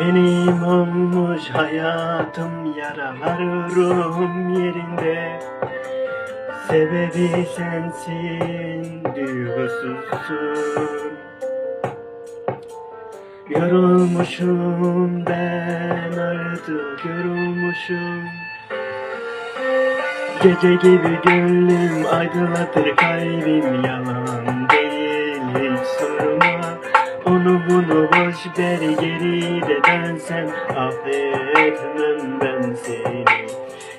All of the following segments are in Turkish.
Benim olmuş hayatım yaralar ruhum yerinde. Sebebi sensin duygusuzsun. Yorulmuşum ben artık yorulmuşum Gece gibi gönlüm aydınlatır kalbim yalan değil hiç sorma Onu bunu boş ver geride dönsen affetmem ben seni.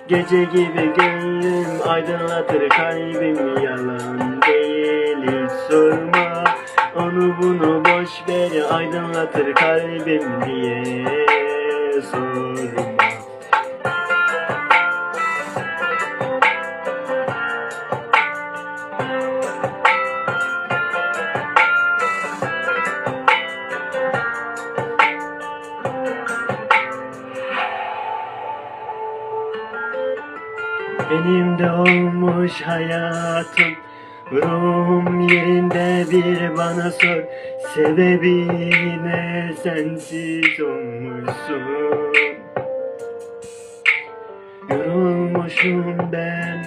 Gece gibi gönlüm aydınlatır kalbim. Yalan değil hiç sorma. Onu bunu boş ver aydınlatır kalbim diye sorma Benim de olmuş hayatım Ruhum yerinde. Bir bana sor Sebebi ne? Sensiz olmuşsun. Yorulmuşum ben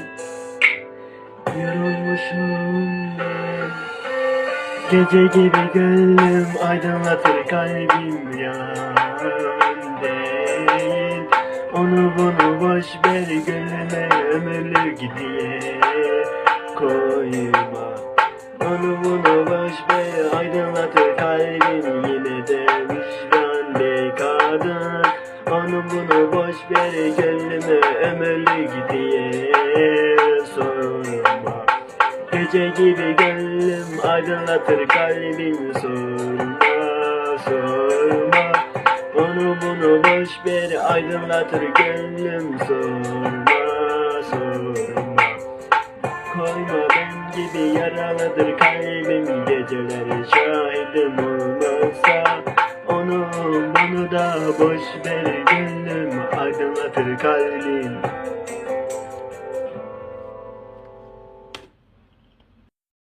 Yorulmuşum ben. Gece gibi gönlüm aydınlatır kalbim değil Onu bunu boş ver gönlüme ömürlük diye koyma. Onu bunu boş ver aydınlatır kalbim yine de vicdan be kadın. Onu bunu boş ver gönlüme ömürlük diye sorma. Gece gibi gönlüm aydınlatır kalbim sorma ver aydınlatır gönlüm sorma sorma. Koyma ben gibi yaralıdır kalbim geceleri şahidim olmazsa. Onu bunu da boş ver